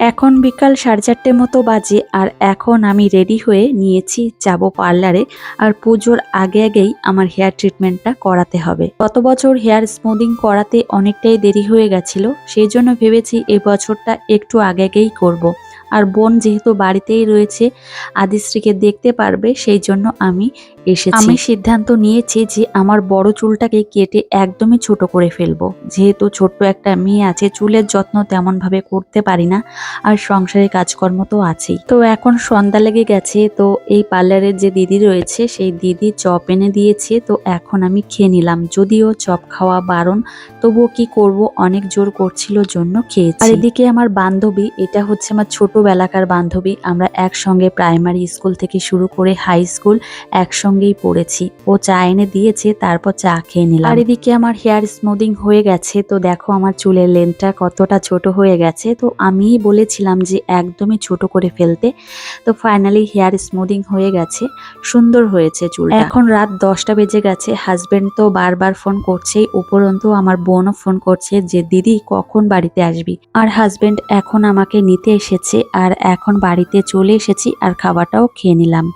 এখন বিকাল সাড়ে চারটে মতো বাজে আর এখন আমি রেডি হয়ে নিয়েছি যাব পার্লারে আর পুজোর আগে আগেই আমার হেয়ার ট্রিটমেন্টটা করাতে হবে গত বছর হেয়ার স্মুদিং করাতে অনেকটাই দেরি হয়ে গেছিল, সেই জন্য ভেবেছি এবছরটা বছরটা একটু আগে আগেই করব। আর বোন যেহেতু বাড়িতেই রয়েছে আদিশ্রীকে দেখতে পারবে সেই জন্য আমি এসেছি। আমি সিদ্ধান্ত নিয়েছি যে আমার বড় চুলটাকে কেটে একদমই ছোট করে ফেলব। যেহেতু ছোট্ট একটা মেয়ে আছে চুলের যত্ন তেমনভাবে করতে পারি না আর সংসারের কাজকর্ম তো আছেই। তো এখন সন্ধ্যা লেগে গেছে তো এই পার্লারের যে দিদি রয়েছে সেই দিদি চপ এনে দিয়েছে তো এখন আমি খেয়ে নিলাম। যদিও চপ খাওয়া বারণ তবুও কি করব অনেক জোর করছিল জন্য খেয়েছি। আর এদিকে আমার বান্ধবী এটা হচ্ছে আমার ছোটবেলাকার বান্ধবী, আমরা একসঙ্গে প্রাইমারি স্কুল থেকে শুরু করে হাই স্কুল একসঙ্গেই পড়েছি। ও চা এনে দিয়েছে, তারপর চা খেয়ে নিলাম। আর এদিকে আমার হেয়ার স্মুদিং হয়ে গেছে, তো দেখো আমার চুলের লেনটা কতটা ছোট হয়ে গেছে। তো আমি বলেছিলাম যে একদমই ছোট করে ফেলতে। তো ফাইনালি হেয়ার স্মুদিং হয়ে গেছে, সুন্দর হয়েছে চুল এখন রাত দশটা বেজে গেছে হাজবেন্ড তো বারবার ফোন করছেই উপরন্তু আমার বোনও ফোন করছে যে, দিদি, কখন বাড়িতে আসবি? আর হাজবেন্ড এখন আমাকে নিতে এসেছে আর এখন বাড়িতে চলে এসেছি আর খাবারটাও খেয়ে নিলাম।